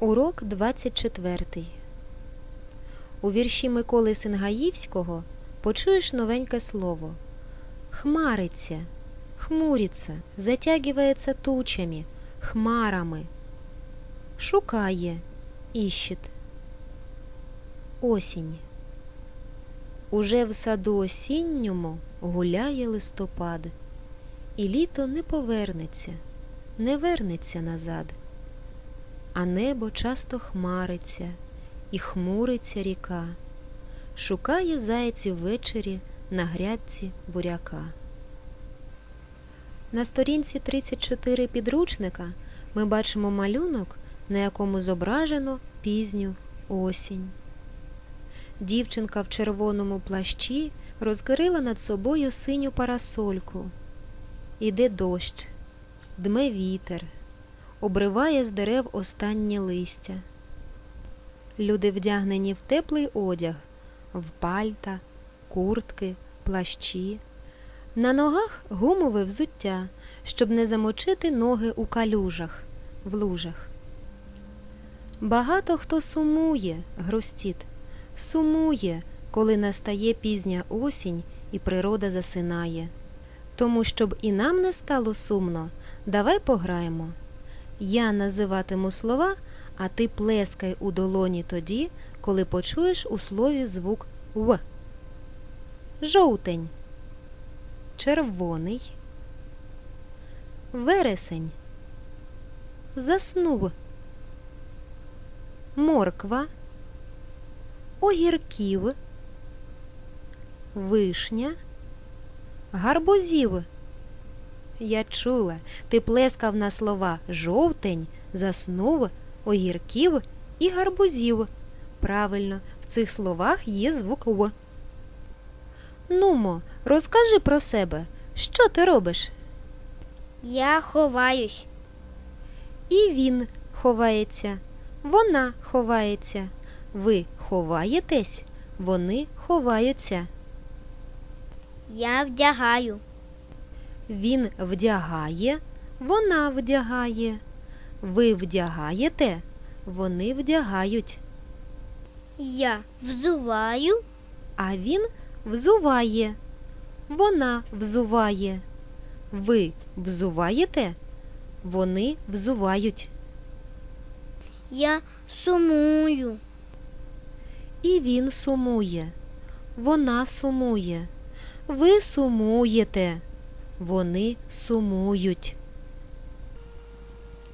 Урок 24. У вірші Миколи Сингаївського почуєш новеньке слово. Хмариться, хмуриться, затягивается тучами, хмарами. Шукає, іщет. Осінь. Уже в саду осінньому гуляє листопад, і літо не повернеться, не вернеться назад а небо часто хмариться, і хмуриться ріка, шукає зайців ввечері на грядці буряка. На сторінці 34 підручника ми бачимо малюнок, на якому зображено пізню осінь. Дівчинка в червоному плащі розкрила над собою синю парасольку. Іде дощ, дме вітер обриває з дерев останнє листя. Люди вдягнені в теплий одяг, в пальта, куртки, плащі. На ногах гумове взуття, щоб не замочити ноги у калюжах, в лужах. Багато хто сумує, грустіт, сумує, коли настає пізня осінь і природа засинає. Тому, щоб і нам не стало сумно, давай пограємо. Я називатиму слова, а ти плескай у долоні тоді, коли почуєш у слові звук В. Жовтень. Червоний. Вересень. Заснув. Морква. Огірків. Вишня. Гарбузів. Я чула, ти плескав на слова жовтень, заснув, огірків і гарбузів. Правильно, в цих словах є звук В. Нумо, розкажи про себе, що ти робиш? Я ховаюсь. І він ховається, вона ховається. Ви ховаєтесь, вони ховаються. Я вдягаю. Він вдягає, вона вдягає. Ви вдягаєте, вони вдягають. Я взуваю. А він взуває. Вона взуває. Ви взуваєте, вони взувають. Я сумую. І він сумує. Вона сумує. Ви сумуєте. Вони сумують.